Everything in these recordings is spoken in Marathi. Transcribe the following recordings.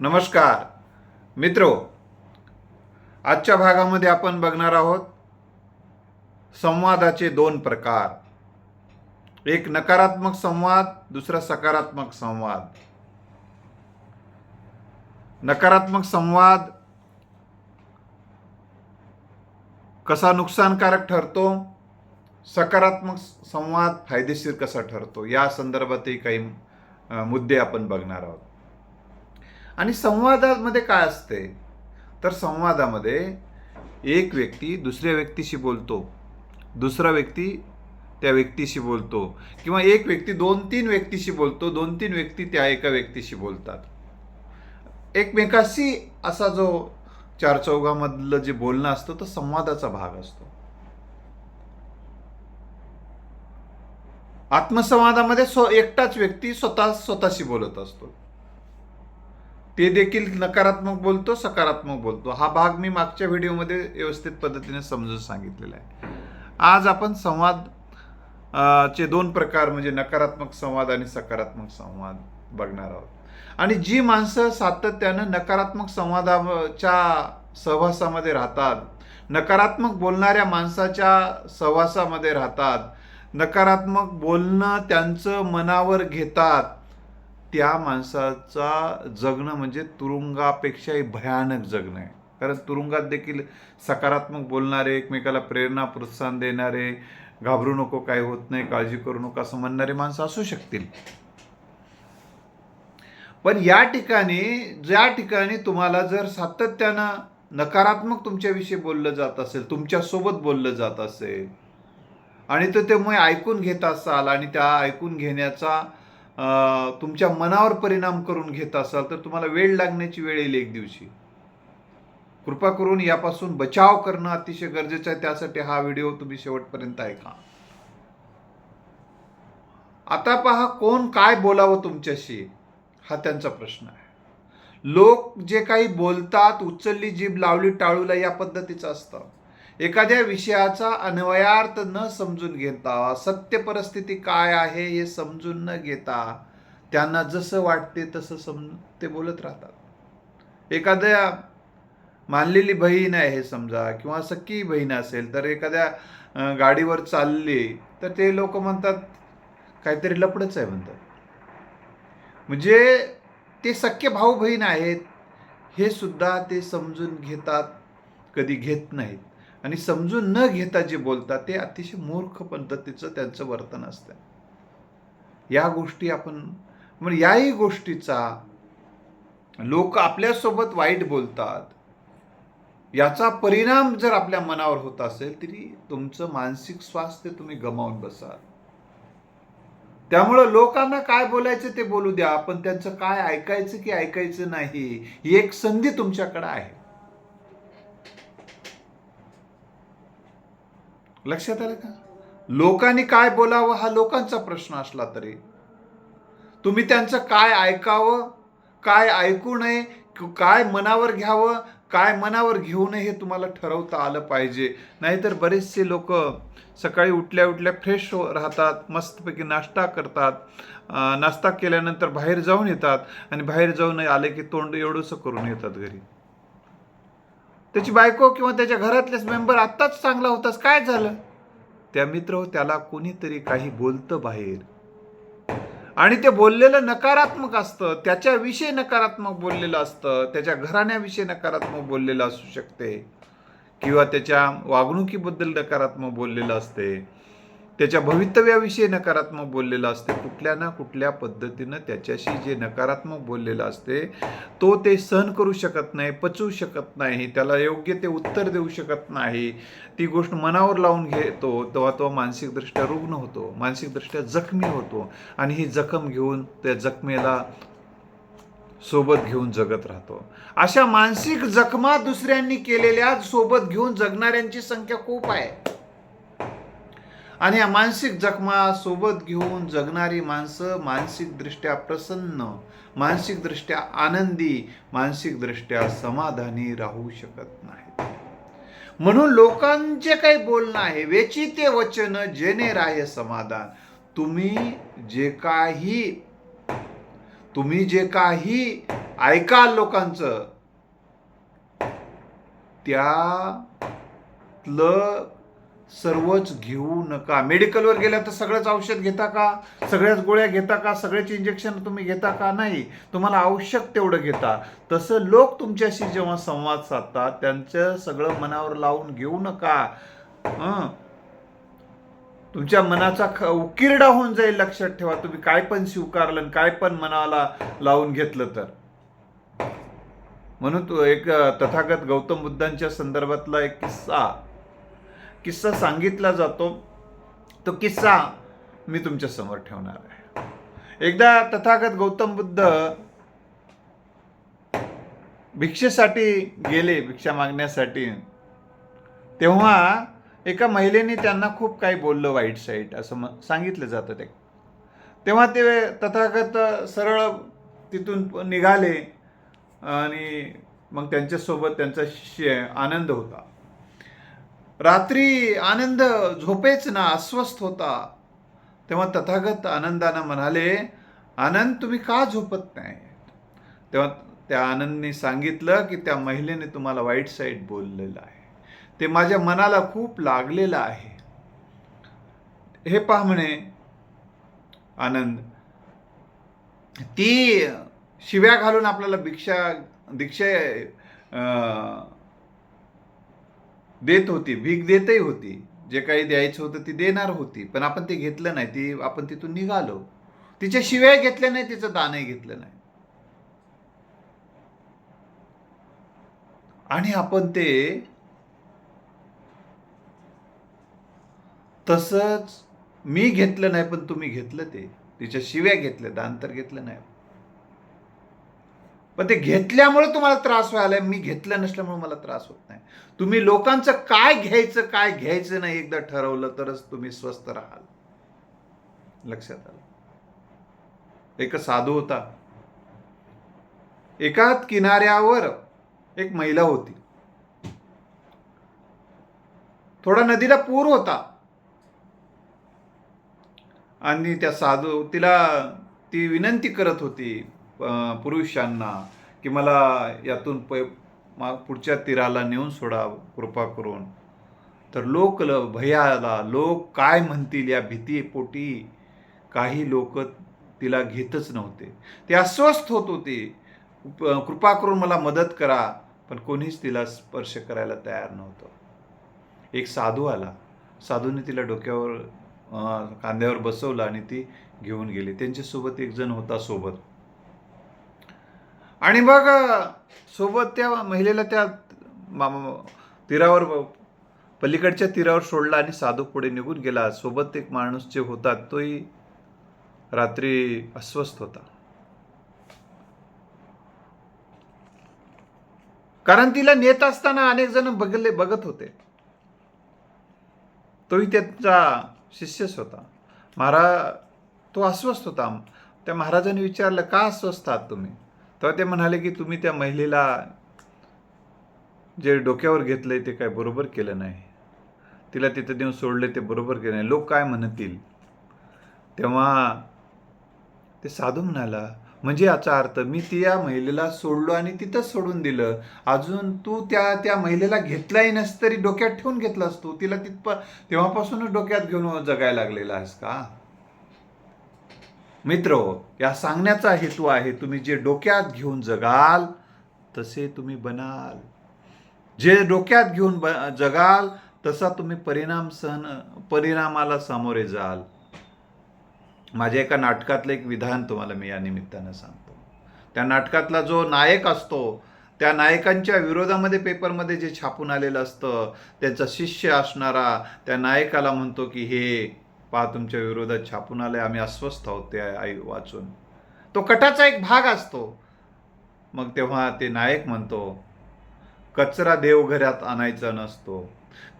नमस्कार. मित्रो आजच्या भागामध्ये आपण बघणार आहोत संवादाचे दोन प्रकार. एक नकारात्मक संवाद दुसरा सकारात्मक संवाद. नकारात्मक संवाद कसा नुकसानकारक ठरतो? सकारात्मक संवाद फायदेशीर कसा ठरतो? या संदर्भातही काही मुद्दे आपण बघणार आहोत. आणि संवादामध्ये काय असते? तर संवादामध्ये एक व्यक्ती दुसऱ्या व्यक्तीशी बोलतो. दुसरा व्यक्ती त्या व्यक्तीशी बोलतो. किंवा एक व्यक्ती दोन तीन व्यक्तीशी बोलतो. दोन तीन व्यक्ती त्या एका व्यक्तीशी बोलतात. एकमेकाशी असा जो चार चौघामधलं जे बोलणं असतं तो संवादाचा भाग असतो. आत्मसंवादामध्ये स्व एकटाच व्यक्ती स्वतः स्वतःशी बोलत असतो. ते देखील नकारात्मक बोलतो सकारात्मक बोलतो. हा भाग मी मागच्या व्हिडिओमध्ये व्यवस्थित पद्धतीने समजून सांगितलेला आहे. आज आपण संवाद चे दोन प्रकार म्हणजे नकारात्मक संवाद आणि सकारात्मक संवाद बघणार आहोत. आणि जी माणसं सातत्यानं नकारात्मक संवादाच्या सहवासामध्ये राहतात नकारात्मक बोलणाऱ्या माणसाच्या सहवासामध्ये राहतात नकारात्मक बोलणं त्यांचं मनावर घेतात त्या माणसाचा जगणं म्हणजे तुरुंगापेक्षाही भयानक जगणं आहे. कारण तुरुंगात देखील सकारात्मक बोलणारे एकमेकाला प्रेरणा प्रोत्साहन देणारे घाबरू नको काय होत नाही काळजी करू नको असं म्हणणारे माणसं असू शकतील. पण या ठिकाणी ज्या ठिकाणी तुम्हाला जर सातत्यानं नकारात्मक तुमच्याविषयी बोललं जात असेल तुमच्यासोबत बोललं जात असेल आणि तो मग ऐकून घेत असाल आणि त्या ऐकून घेण्याचा तुमच्या मनावर परिणाम करून घेत असाल तर तुम्हाला वेळ लागण्याची वेळ येईल एक दिवशी. कृपा करून यापासून बचाव करणं अतिशय गरजेचं आहे. त्यासाठी हा व्हिडिओ तुम्ही शेवटपर्यंत ऐका. आता पहा कोण काय बोलावं तुमच्याशी? हा त्यांचा प्रश्न आहे. लोक जे काही बोलतात उचलली जीभ लावली टाळूला या पद्धतीचं असतं. एखाद्या विषयाचा अन्वयार्थ न समजून घेता सत्य परिस्थिती काय आहे हे समजून न घेता त्यांना जसं वाटते तसं समजून ते बोलत राहतात. एखाद्या मानलेली बहीण आहे हे समजा किंवा सख्खी बहीण असेल तर एखाद्या गाडीवर चालली तर ते लोक म्हणतात काहीतरी लपडच आहे म्हणतात. म्हणजे ते सख्य भाऊ बहीण आहेत हे सुद्धा ते समजून घेतात कधी घेत नाहीत. आणि समजून न घेता जे बोलतात ते अतिशय मूर्ख पद्धतीचं त्यांचं वर्तन असतं या गोष्टी आपण म्हणजे याही गोष्टीचा लोक आपल्यासोबत वाईट बोलतात. याचा परिणाम जर आपल्या मनावर होत असेल तरी तुमचं मानसिक स्वास्थ्य तुम्ही गमावून बसाल. त्यामुळं लोकांना काय बोलायचं ते बोलू द्या पण त्यांचं काय ऐकायचं की ऐकायचं नाही ही एक संधी तुमच्याकडे आहे. लक्षात आलं का? लोकांनी काय बोलावं हा लोकांचा प्रश्न असला तरी. तुम्ही त्यांचं काय ऐकावं काय ऐकू नये काय मनावर घ्यावं काय मनावर घेऊ नये हे तुम्हाला ठरवता आलं पाहिजे. नाहीतर बरेचसे लोक सकाळी उठल्या उठल्या फ्रेश हो राहतात मस्तपैकी नाश्ता करतात नाश्ता केल्यानंतर बाहेर जाऊन येतात आणि बाहेर जाऊन आले की तोंड एवढंसं करून येतात घरी. त्याची बायको किंवा त्याच्या घरातलेच मेंबर आत्ताच चांगला होतास काय झालं? त्या मित्र त्याला कोणीतरी काही बोलतं बाहेर. आणि ते बोललेलं नकारात्मक असतं त्याच्याविषयी नकारात्मक बोललेलं असतं त्याच्या घराण्याविषयी नकारात्मक बोललेलं असू शकते किंवा त्याच्या वागणुकीबद्दल नकारात्मक बोललेलं असते. त्याच्या भवितव्याविषयी नकारात्मक बोललेलं असते. कुठल्या ना कुठल्या पद्धतीनं त्याच्याशी जे नकारात्मक बोललेलं असते तो ते सहन करू शकत नाही पचवू शकत नाही त्याला योग्य ते उत्तर देऊ शकत नाही. ती गोष्ट मनावर लावून घेतो तेव्हा तो मानसिकदृष्ट्या रुग्ण होतो मानसिकदृष्ट्या जखमी होतो आणि ही जखम घेऊन त्या जखमेला सोबत घेऊन जगत राहतो. अशा मानसिक जखमा दुसऱ्यांनी केलेल्या सोबत घेऊन जगणाऱ्यांची संख्या खूप आहे. आणि या मानसिक जखमा सोबत घेऊन जगणारी माणसं मानसिकदृष्ट्या प्रसन्न मानसिकदृष्ट्या आनंदी मानसिकदृष्ट्या समाधानी राहू शकत नाहीत. म्हणून लोकांचे काही बोलणं आहे वेचिते वचन जेने राहे समाधान. तुम्ही जे काही तुम्ही जे काही ऐकाल लोकांचं त्यातलं सर्वच घेऊ नका. मेडिकलवर गेल्या तर सगळंच औषध घेता का? सगळ्याच गोळ्या घेता का? सगळ्याच इंजेक्शन तुम्ही घेता का? नाही. तुम्हाला आवश्यक तेवढं घेता. तसं लोक तुमच्याशी जेव्हा संवाद साधतात त्यांचं सगळं मनावर लावून घेऊ नका. हं. तुमच्या मनाचा ख उकिरडा होऊन जाईल लक्षात ठेवा. तुम्ही काय पण स्वीकारलं आणि काय पण मनाला लावून घेतलं तर. म्हणून तो एक तथागत गौतम बुद्धांच्या संदर्भातला एक किस्सा. किस्सा सांगितला जातो तो किस्सा मी तुमच्यासमोर ठेवणार आहे. एकदा तथागत गौतम बुद्ध भिक्षेसाठी गेले भिक्षा मागण्यासाठी. तेव्हा एका महिलेने त्यांना खूप काही बोललं वाईट साईट असं म- सांगितलं जातं ते. तेव्हा ते तथागत सरळ तिथून निघाले आणि मग त्यांच्यासोबत त्यांचा शिष्य आनंद होता. रात्री आनंद झोपेच ना अस्वस्थ होता. तेव्हा तथागत आनंदानं म्हणाले आनंद तुम्ही का झोपत नाही तेव्हा त्या आनंदने सांगितलं की त्या महिलेने तुम्हाला वाईट साईड बोललेलं आहे. ते माझ्या मनाला खूप लागलेलं आहे. हे पहा म्हणे आनंद. ती शिव्या घालून आपल्याला भिक्षा दीक्षा देत होती भीक देतही होती. जे काही द्यायचं होतं ती देणार होती. पण आपण ते घेतलं नाही ती आपण तिथून निघालो. तिच्या शिव्या घेतल्या नाही तिचं दानही घेतलं नाही. आणि आपण ते तसंच मी घेतलं नाही पण तुम्ही घेतलं ते. तिच्या शिव्या घेतल्या दान तर घेतलं नाही पण ते घेतल्यामुळे तुम्हाला त्रास व्हायला मी घेतलं नसल्यामुळे मला त्रास होत नाही. तुम्ही लोकांचं काय घ्यायचं काय घ्यायचं नाही एकदा ठरवलं तरच तुम्ही स्वस्त राहाल. लक्षात आलं? एक साधू होता. एका किनाऱ्यावर एक महिला होती. थोडा नदीला पूर होता. आणि त्या साधू तिला ती विनंती करत होती पुरुषांना की मला यातून प मा पुढच्या तीराला नेऊन सोडा कृपा करून. तर लोक ल भयाला लोक काय म्हणतील या भीतीपोटी काही लोक तिला घेतच नव्हते. ते अस्वस्थ होत होते. कृपा करून मला मदत करा पण कोणीच तिला स्पर्श करायला तयार नव्हतं. एक साधू आला. साधूने तिला डोक्यावर कांद्यावर बसवलं आणि ती घेऊन गेली. त्यांच्यासोबत एक जण होता सोबत. आणि मग सोबत त्या महिलेला त्या तीरावर पलीकडच्या तीरावर सोडला आणि साधू पुढे निघून गेला. सोबत एक माणूस जे होता तोही रात्री अस्वस्थ होता. कारण तिला नेत असताना अनेक जण बघले बघत होते. तोही त्याचा शिष्यच होता. महाराज तो अस्वस्थ होता. त्या महाराजांनी विचारलं का अस्वस्थ आहात तुम्ही? तेव्हा ते म्हणाले की तुम्ही त्या महिलेला जे डोक्यावर घेतलंय ते काय बरोबर केलं नाही. तिला तिथं देऊन सोडले ते बरोबर केलं नाही. लोक काय म्हणतील? तेव्हा ते साधू म्हणाला म्हणजे याचा अर्थ मी ती या महिलेला सोडलो आणि तिथंच सोडून दिलं. अजून तू त्या त्या महिलेला घेतलाही नस तरी डोक्यात ठेवून घेतलास तू. तिला तिथप तेव्हापासूनच डोक्यात घेऊन जगायला लागलेला आहेस का? मित्र या सांगण्याचा हेतू आहे तुम्ही जे डोक्यात घेऊन जगाल तसे तुम्ही बनाल. जे डोक्यात घेऊन ब जगाल तसा तुम्ही परिणाम सहन परिणामाला सामोरे जाल. माझ्या एका नाटकातलं एक विधान तुम्हाला मी या निमित्तानं सांगतो. त्या नाटकातला जो नायक असतो त्या नायकांच्या विरोधामध्ये पेपरमध्ये जे छापून आलेलं असतं त्याचं शिष्य असणारा त्या नायकाला म्हणतो की हे पहा तुमच्या विरोधात छापून आले आम्ही अस्वस्थ आहोत ते आई वाचून. तो कटाचा एक भाग असतो. मग तेव्हा ते नायक म्हणतो कचरा देवघरात आणायचा नसतो.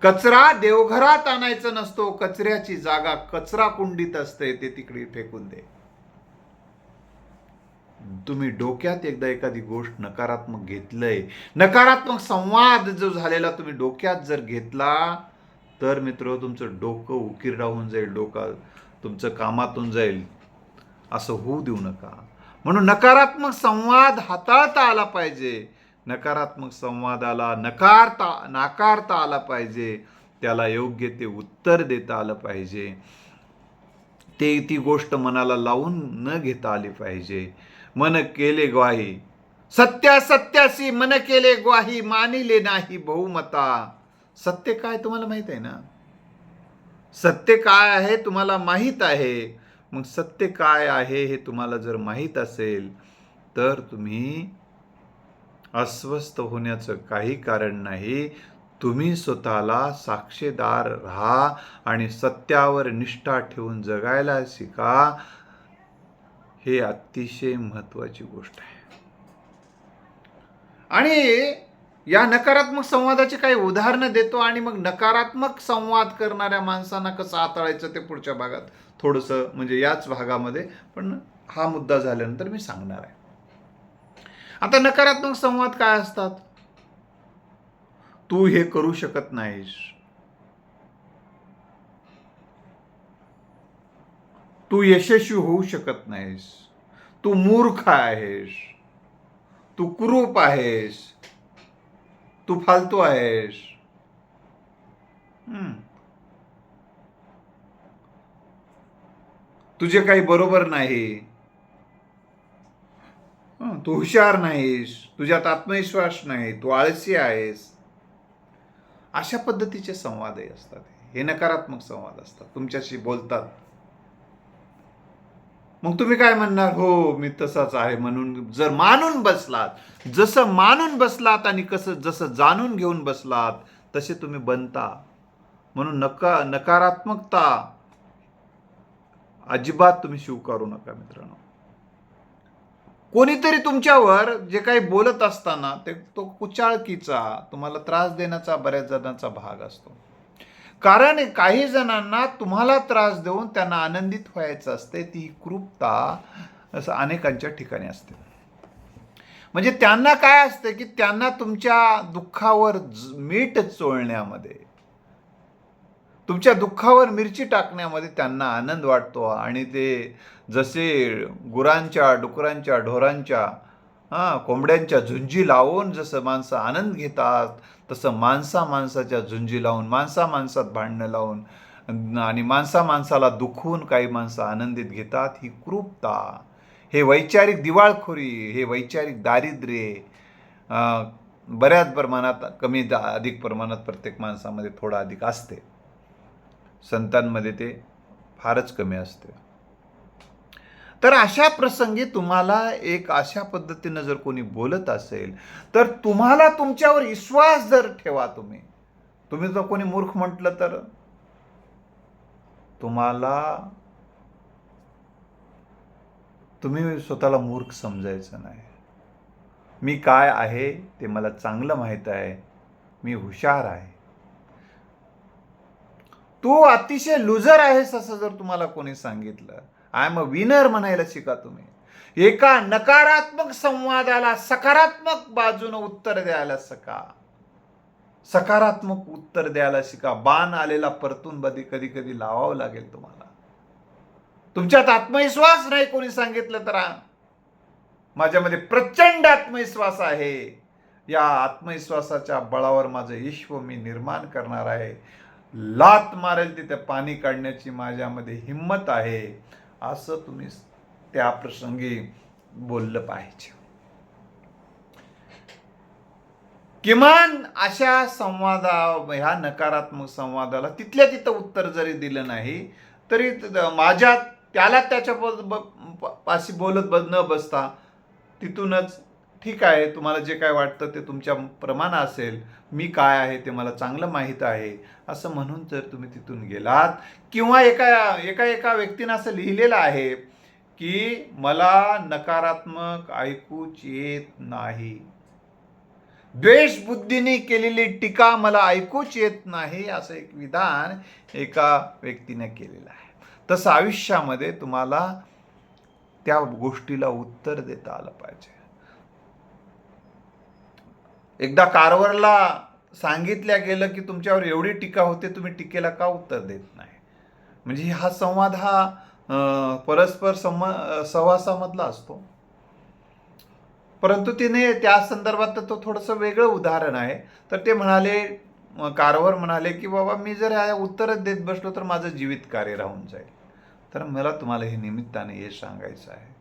कचरा देवघरात आणायचा नसतो. कचऱ्याची जागा कचरा कुंडीत असते ते तिकडे फेकून दे. तुम्ही डोक्यात एकदा एखादी गोष्ट नकारात्मक घेतलंय. नकारात्मक संवाद जो झालेला तुम्ही डोक्यात जर घेतला तर मित्र तुमचं डोकं उकीर राहून जाईल डोका तुमचं कामातून जाईल. असं होऊ देऊ नका. म्हणून नकारात्मक संवाद हाताळता आला पाहिजे. नकारात्मक संवादाला नकारता नाकारता आला पाहिजे. त्याला योग्य ते उत्तर देता आलं पाहिजे. ते ती गोष्ट मनाला लावून न घेता आली पाहिजे. मन केले ग्वाही. सत्या सत्यासी मन केले ग्वाही मानिले नाही बहुमता. सत्य काय तुम्हाला माहीत आहे ना? सत्य काय आहे तुम्हाला माहीत आहे. मग सत्य काय आहे हे तुम्हाला जर माहीत असेल तर तुम्ही अस्वस्थ होण्याचं काही कारण नाही. तुम्ही स्वतःला साक्षीदार राहा आणि सत्यावर निष्ठा ठेवून जगायला शिका. हे अतिशय महत्वाची गोष्ट आहे. आणि या नकारात्मक संवादाची काही उदाहरणं देतो आणि मग नकारात्मक संवाद करणाऱ्या माणसांना कसं हाताळायचं ते पुढच्या भागात थोडंसं म्हणजे याच भागामध्ये. पण हा मुद्दा झाल्यानंतर मी सांगणार आहे. आता नकारात्मक संवाद काय असतात? तू हे करू शकत नाहीस. तू यशस्वी होऊ शकत नाहीस. तू मूर्ख आहेस. तू कुरूप आहेस. तू फालतू आहेस. हम्म. तुझे काही बरोबर नाही. तू हुशार नाहीस. तुझ्यात आत्मविश्वास नाही. तू आळसी आहेस. अशा पद्धतीचे संवादही असतात. हे नकारात्मक संवाद असतात. तुमच्याशी बोलतात. मग तुम्ही काय म्हणणार? हो मी तसाच आहे म्हणून जर मानून बसलात जसं मानून बसलात आणि कसं जसं जाणून घेऊन बसलात तसे तुम्ही बनता. म्हणून नका नकारात्मकता अजिबात तुम्ही स्वीकारू नका मित्रांनो. कोणीतरी तुमच्यावर जे काही बोलत असताना ते तो कुचाळकीचा तुम्हाला त्रास देण्याचा बऱ्याच जणांचा भाग असतो. कारण काही जणांना तुम्हाला त्रास देऊन त्यांना आनंदित व्हायचं असते ती क्रूपता असं अनेकांच्या ठिकाणी असते. म्हणजे त्यांना काय असते की त्यांना तुमच्या दुःखावर मीठ चोळण्यामध्ये तुमच्या दुःखावर मिरची टाकण्यामध्ये त्यांना आनंद वाटतो आणि ते जसे गुरांच्या डुकरांच्या ढोरांच्या हां कोंबड्यांच्या झुंजी लावून जसं माणसं आनंद घेतात तसं माणसा माणसाच्या झुंजी लावून माणसा माणसात भांडणं लावून आणि माणसा माणसाला दुखवून काही माणसं आनंदित घेतात ही क्रूपता. हे वैचारिक दिवाळखोरी हे वैचारिक दारिद्र्य बऱ्याच प्रमाणात कमी दा अधिक प्रमाणात प्रत्येक माणसामध्ये थोडं अधिक असते. संतांमध्ये ते फारच कमी असते. तर अशा प्रसंगी तुम्हाला एक अशा पद्धतीनं जर कोणी बोलत असेल तर तुम्हाला तुमच्यावर विश्वास जर ठेवा तुम्ही. तुम्ही जर कोणी मूर्ख म्हटलं तर? तुम्हाला तुम्ही स्वतःला मूर्ख समजायचं नाही. मी काय आहे ते मला चांगलं माहीत आहे. मी हुशार आहे. तू अतिशय लुजर आहेस असं जर तुम्हाला कोणी सांगितलं आय एम अ विनर म्हणायला शिका तुम्ही. एका नकारात्मक संवादाला सकारात्मक बाजूनं उत्तर द्यायला सका सकारात्मक उत्तर द्यायला शिका. बाण आलेला परतून बधी कधी कधी लावावं लागेल तुम्हाला. तुमच्यात आत्मविश्वास नाही कोणी सांगितलं तर. माझ्यामध्ये प्रचंड आत्मविश्वास आहे. या आत्मविश्वासाच्या बळावर माझं विश्व मी निर्माण करणार आहे. लात मारेल तिथे पाणी काढण्याची माझ्यामध्ये हिंमत आहे. असं तुम्ही त्या प्रसंगी बोललं पाहिजे. किमान अशा संवादा ह्या नकारात्मक संवादाला तिथल्या तिथं उत्तर जरी दिलं नाही तरी माझ्या त्याला त्याच्या पाशी बोलत न बसता तिथूनच ठीक आहे तुम्हाला जे काय वाटतं ते तुमच्या प्रमाण असेल मी काय आहे ते मला चांगलं माहीत आहे असं म्हणून जर तुम्ही तिथून गेलात किंवा एका एका एका व्यक्तीनं असं लिहिलेलं आहे की मला नकारात्मक ऐकूच येत नाही. द्वेषबुद्धीने केलेली टीका मला ऐकूच येत नाही असं एक विधान एका व्यक्तीने केलेलं आहे. तसं आयुष्यामध्ये तुम्हाला त्या गोष्टीला उत्तर देता आलं पाहिजे. एकदा कारवरला सांगितल्या गेलं की तुमच्यावर एवढी टीका होते तुम्ही टीकेला का उत्तर देत नाही? म्हणजे हा संवाद हा परस्पर सम सहवासामधला असतो. परंतु तिने त्या संदर्भात तर तो थोडंसं वेगळं उदाहरण आहे. तर ते म्हणाले कारवर म्हणाले की बाबा मी जर ह्या उत्तरच देत बसलो तर माझं जीवित कार्य राहून जाईल. तर मला तुम्हाला हे निमित्ताने हे सांगायचं आहे.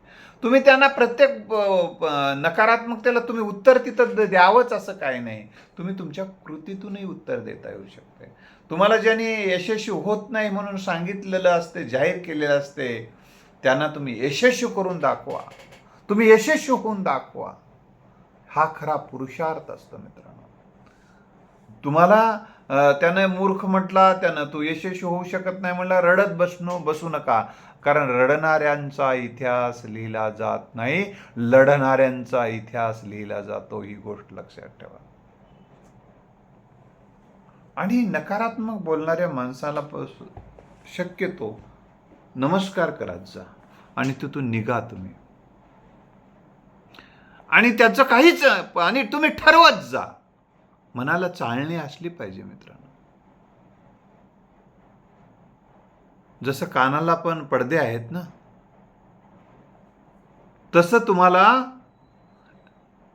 तुम्ही त्यांना प्रत्येक नकारात्मकतेला तुम्ही उत्तर तिथं द्यावंच असं काही नाही. तुम्ही तुमच्या कृतीतूनही उत्तर देता येऊ शकते. तुम्हाला ज्यांनी यशस्वी होत नाही म्हणून सांगितलेलं असते जाहीर केलेलं असते त्यांना तुम्ही यशस्वी करून दाखवा. तुम्ही यशस्वी होऊन दाखवा. हा खरा पुरुषार्थ असतो मित्रांनो. तुम्हाला त्यानं मूर्ख म्हटला त्यानं तू यशस्वी होऊ शकत नाही म्हटला रडत बसणू बसू नका. कारण रडणाऱ्यांचा इतिहास लिहिला जात नाही. लढणाऱ्यांचा इतिहास लिहिला जातो ही गोष्ट लक्षात ठेवा. आणि नकारात्मक बोलणाऱ्या माणसाला शक्यतो नमस्कार करत जा आणि तिथून निघा तुम्ही. आणि त्याचं काहीच आणि तुम्ही ठरवत जा. मनाला चालणी असली पाहिजे मित्रांनो. जसं कानाला पण पडदे आहेत ना तसं तुम्हाला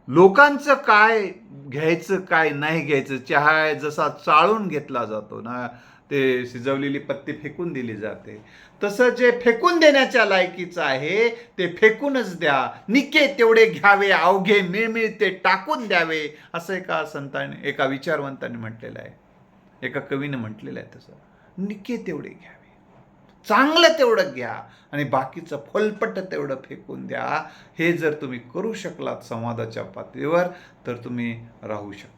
लोकांचं काय घ्यायचं काय नाही घ्यायचं चहा जसा चाळून घेतला जातो ना ते शिजवलेली पत्ती फेकून दिली जाते. तसं जे फेकून देण्याच्या लायकीचं आहे ते फेकूनच द्या. निके तेवढे घ्यावे अवघे मिळमिळ ते टाकून द्यावे असं एका संताने एका विचारवंताने म्हटलेलं आहे. एका कवीने म्हटलेलं आहे तसं. निके तेवढे घ्या. चांगलं तेवढं घ्या आणि बाकीचं फलपट तेवढं फेकून द्या. हे जर तुम्ही करू शकलात संवादाच्या पातळीवर तर तुम्ही राहू शकता.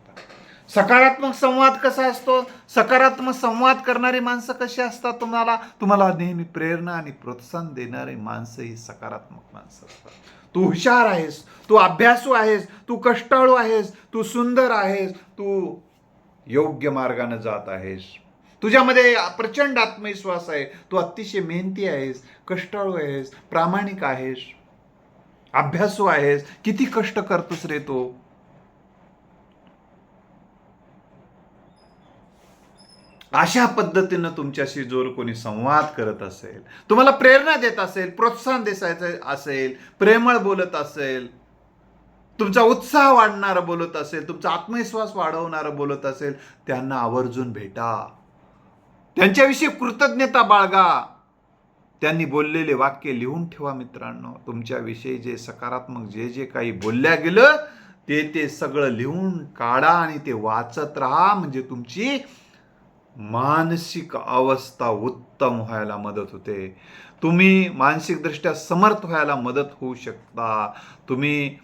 सकारात्मक संवाद कसा असतो? सकारात्मक संवाद करणारी माणसं कशी असतात तुम्हाला? तुम्हाला नेहमी प्रेरणा आणि प्रोत्साहन देणारी माणसं ही सकारात्मक माणसं असतात. तू हुशार आहेस तू अभ्यासू आहेस तू कष्टाळू आहेस तू सुंदर आहेस तू योग्य मार्गाने जात आहेस. तुझ्यामध्ये प्रचंड आत्मविश्वास आहे. तू अतिशय मेहनती आहेस कष्टाळू आहेस प्रामाणिक आहेस अभ्यासू आहेस. किती कष्ट करतोस रे तो. अशा पद्धतीनं तुमच्याशी जोर कोणी संवाद करत असेल तुम्हाला प्रेरणा देत असेल प्रोत्साहन देसायचं असेल प्रेमळ बोलत असेल तुमचा उत्साह वाढणारं बोलत असेल तुमचा आत्मविश्वास वाढवणारं बोलत असेल त्यांना आवर्जून भेटा. त्यांच्याविषयी कृतज्ञता बाळगा. त्यांनी बोललेले वाक्य लिहून ठेवा मित्रांनो. तुमच्याविषयी जे सकारात्मक जे जे काही बोलल्या गेलं ते ते सगळं लिहून काढा आणि ते वाचत राहा. म्हणजे तुमची मानसिक अवस्था उत्तम व्हायला मदत होते. तुम्ही मानसिकदृष्ट्या समर्थ व्हायला मदत होऊ शकता. तुम्ही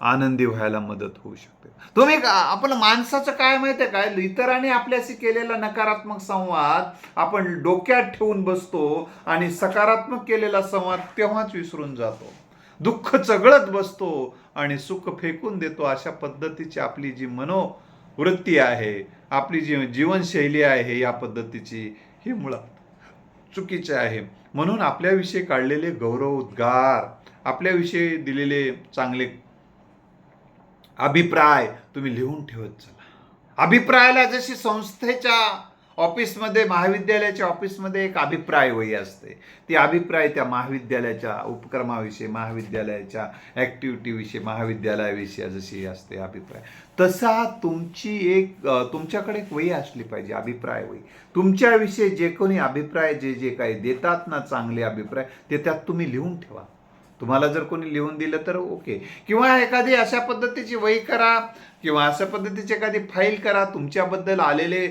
आनंदी व्हायला मदत होऊ शकते. तुम्ही का- माणसाचं काय माहिती आहे काय इतरांनी आपल्याशी केलेला नकारात्मक संवाद आपण डोक्यात ठेवून बसतो आणि सकारात्मक केलेला संवाद तेव्हाच विसरून जातो. दुःख चगळत बसतो आणि सुख फेकून देतो अशा पद्धतीची आपली जी मनोवृत्ती आहे आपली जी जीवनशैली आहे या पद्धतीची ही मुळात चुकीचे आहे. म्हणून आपल्याविषयी काढलेले गौरव उद्गार आपल्याविषयी दिलेले चांगले अभिप्राय तुम्ही लिहून ठेवत चला. अभिप्रायाला जशी संस्थेच्या ऑफिसमध्ये महाविद्यालयाच्या ऑफिसमध्ये एक अभिप्राय वही असते. ती अभिप्राय त्या महाविद्यालयाच्या उपक्रमाविषयी महाविद्यालयाच्या ॲक्टिव्हिटीविषयी महाविद्यालयाविषयी जशी असते अभिप्राय. तसा तुमची एक तुमच्याकडे एक वही असली पाहिजे अभिप्राय वही. तुमच्याविषयी जे कोणी अभिप्राय जे जे काही देतात ना चांगले अभिप्राय ते त्यात तुम्ही लिहून ठेवा. तुम्हाला जर कोणी लिहून दिलं तर ओके. किंवा एखादी अशा पद्धतीची वही करा किंवा अशा पद्धतीची एखादी फाईल करा तुमच्याबद्दल आलेले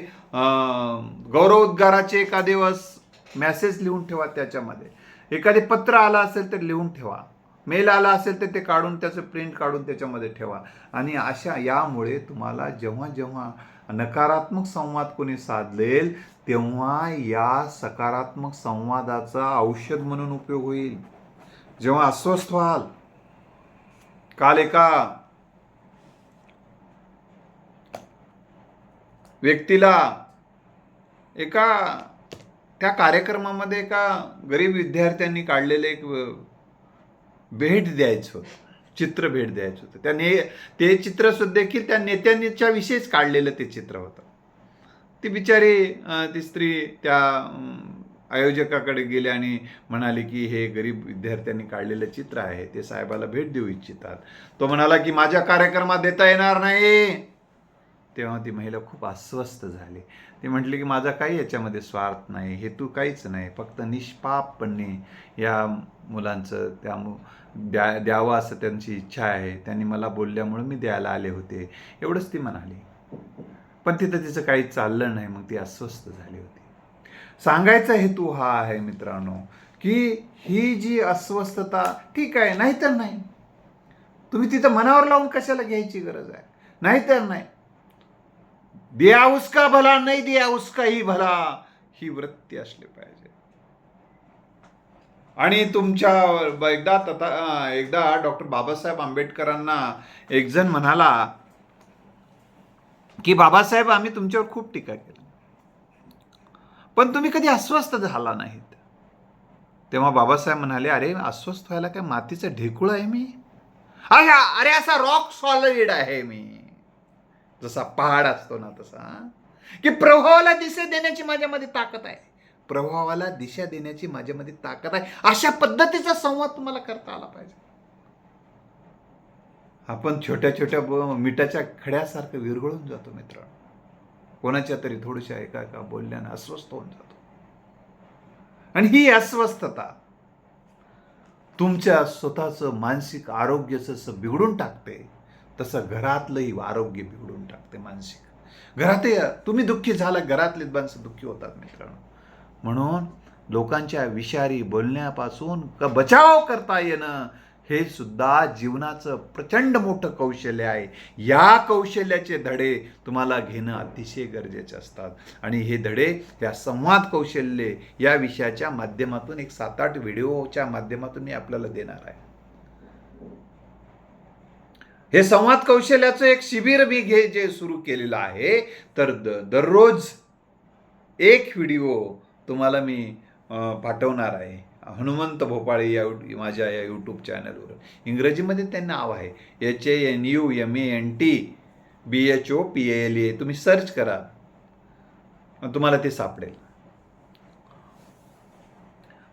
गौरवोद्गाराचे एखादे वस मॅसेज लिहून ठेवा त्याच्यामध्ये. एखादे पत्र आलं असेल तर लिहून ठेवा. मेल आला असेल तर ते काढून त्याचं प्रिंट काढून त्याच्यामध्ये ठेवा. आणि अशा यामुळे तुम्हाला जेव्हा जेव्हा नकारात्मक संवाद कोणी साधलेल तेव्हा या सकारात्मक संवादाचा औषध म्हणून उपयोग होईल. जेव्हा अस्वस्थ व्हाल. काल एका व्यक्तीला एका त्या कार्यक्रमामध्ये एका गरीब विद्यार्थ्यांनी काढलेले एक भेट द्यायचं होतं. चित्र भेट द्यायचं होतं. त्याने ते चित्र देखील त्या नेत्यांच्या विषयीच काढलेलं ते चित्र होतं. ती बिचारी ती स्त्री त्या आयोजकाकडे गेले आणि म्हणाले की हे गरीब विद्यार्थ्यांनी काढलेलं चित्र आहे ते साहेबाला भेट देऊ इच्छितात. तो म्हणाला की माझ्या कार्यक्रमात देता येणार नाही. तेव्हा ती महिला खूप अस्वस्थ झाली. ती म्हटली की माझा काही याच्यामध्ये स्वार्थ नाही हेतू काहीच नाही फक्त निष्पापपणे या मुलांचं त्या मु द्या द्यावं असं त्यांची इच्छा आहे. त्यांनी मला बोलल्यामुळे मी द्यायला आले होते. एवढंच ती म्हणाली. पण तिथं तिचं काही चाललं नाही मग ती अस्वस्थ झाली होती. सांगायचा हेतू हा आहे मित्रांनो की ही जी अस्वस्थता ठीक आहे नाही तर नाही. तुम्ही तिथं मनावर लावून कशाला घ्यायची गरज आहे? नाही तर नाही. दिया उसका भला नाही दिया उसका ही भला ही वृत्ती असली पाहिजे. आणि तुमच्या एकदा तथा एकदा डॉक्टर बाबासाहेब आंबेडकरांना एक जण म्हणाला की बाबासाहेब आम्ही तुमच्यावर खूप टीका केली. पण तुम्ही कधी अस्वस्थ झाला नाहीत. तेव्हा बाबासाहेब म्हणाले अरे अस्वस्थ व्हायला काय मातीचं ढेकूळ आहे मी? अरे अरे असा रॉक सॉलिड आहे मी. जसा पहाड असतो ना तसा. की प्रभावाला दिशा देण्याची माझ्यामध्ये ताकद आहे. प्रभावाला दिशा देण्याची माझ्यामध्ये ताकद आहे. अशा पद्धतीचा संवाद तुम्हाला करता आला पाहिजे. आपण छोट्या छोट्या मिठाच्या खड्यासारखं विरघळून जातो मित्रांनो. कोणाच्या तरी थोडीशा एका एका बोलण्याने अस्वस्थ होऊन जातो. आणि ही अस्वस्थता तुमच्या स्वतःचं मानसिक आरोग्य जसं बिघडून टाकते तसं घरातलंही आरोग्य बिघडून टाकते मानसिक. घरातही तुम्ही दुःखी झाला घरातले माणसं दुःखी होतात मित्रांनो. म्हणून लोकांच्या विषारी बोलण्यापासून का बचाव करता येणं हे सुद्धा जीवनाचं प्रचंड मोठं कौशल्य आहे. या कौशल्याचे धडे तुम्हाला घेणं अतिशय गरजेचे असतात. आणि हे धडे या संवाद कौशल्य या विषयाच्या माध्यमातून एक सात आठ व्हिडिओच्या माध्यमातून मी आपल्याला देणार आहे. हे संवाद कौशल्याचं एक शिबिर मी घे जे सुरू केलेलं आहे तर द दररोज एक व्हिडिओ तुम्हाला मी पाठवणार आहे. हनुमंत भोपाळे या यू- माझ्या या यूट्यूब चॅनलवर इंग्रजीमध्ये त्यांना नाव आहे. H A N U M A N T B H O P L A तुम्ही सर्च करा. तुम्हाला ते सापडेल.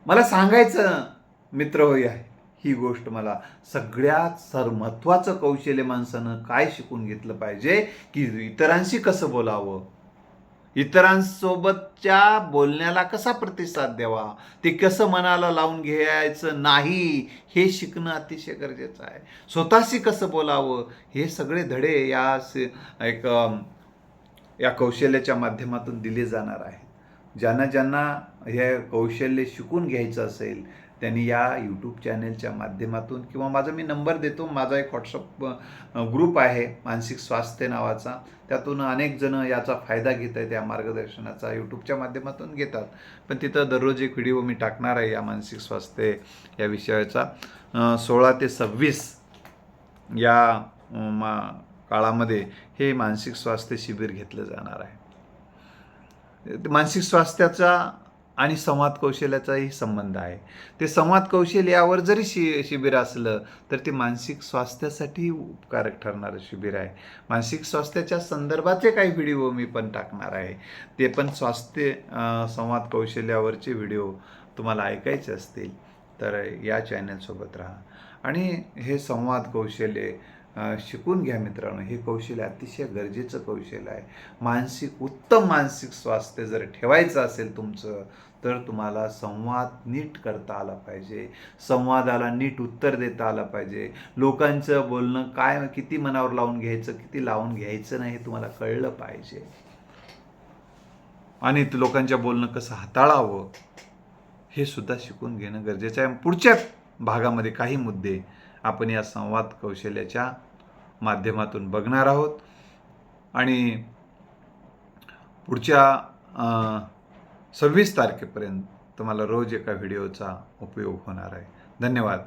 मला सांगायचं मित्र होय आहे. ही गोष्ट मला सगळ्यात सर महत्त्वाचं कौशल्य माणसानं काय शिकून घेतलं पाहिजे की इतरांशी कसं बोलावं? इतरांसोबतच्या बोलण्याला कसा प्रतिसाद द्यावा? ते कसं मनाला लावून घ्यायचं नाही हे शिकणं अतिशय गरजेचं आहे. स्वतःशी कसं बोलावं? हे सगळे धडे या एक या कौशल्याच्या माध्यमातून दिले जाणार आहेत. ज्यांना ज्यांना हे कौशल्य शिकून घ्यायचं असेल त्यांनी या यूट्यूब चॅनेलच्या माध्यमातून किंवा माझा मी नंबर देतो माझा एक व्हॉट्सअप ग्रुप आहे मानसिक स्वास्थ्य नावाचा. त्यातून अनेक जण याचा फायदा घेत आहेत या मार्गदर्शनाचा यूट्यूबच्या माध्यमातून घेतात. पण तिथं दररोज एक व्हिडिओ मी टाकणार आहे या मानसिक स्वास्थ्य या विषयाचा. सोळा ते सव्वीस या मा काळामध्ये हे मानसिक स्वास्थ्य शिबिर घेतलं जाणार आहे. ते मानसिक स्वास्थ्याचा आणि संवाद कौशल्याचाही संबंध आहे. ते संवाद कौशल्यावर जरी शि शिबिर असलं तर ते मानसिक स्वास्थ्यासाठी उपकारक ठरणारं शिबिर आहे. मानसिक स्वास्थ्याच्या संदर्भाचे काही व्हिडिओ मी पण टाकणार आहे. ते पण स्वास्थ्य संवाद कौशल्यावरचे व्हिडिओ तुम्हाला ऐकायचे असतील तर या चॅनलसोबत राहा. आणि हे संवाद कौशल्य शिकून घ्या मित्रांनो. हे कौशल्य अतिशय गरजेचं कौशल्य आहे. मानसिक उत्तम मानसिक स्वास्थ्य जर ठेवायचं असेल तुमचं तर तुम्हाला संवाद नीट करता आला पाहिजे. संवादाला नीट उत्तर देता आलं पाहिजे. लोकांचं बोलणं काय किती मनावर लावून घ्यायचं किती लावून घ्यायचं नाही हे तुम्हाला कळलं पाहिजे. आणि लोकांच्या बोलणं कसं हाताळावं हे सुद्धा शिकून घेणं गरजेचं आहे. पुढच्या भागामध्ये काही मुद्दे आपण या संवाद कौशल्याच्या माध्यमातून बघणार आहोत. आणि पुढच्या सव्वीस तारखेपर्यंत तुम्हाला रोज एका व्हिडिओचा उपयोग होणार आहे. धन्यवाद.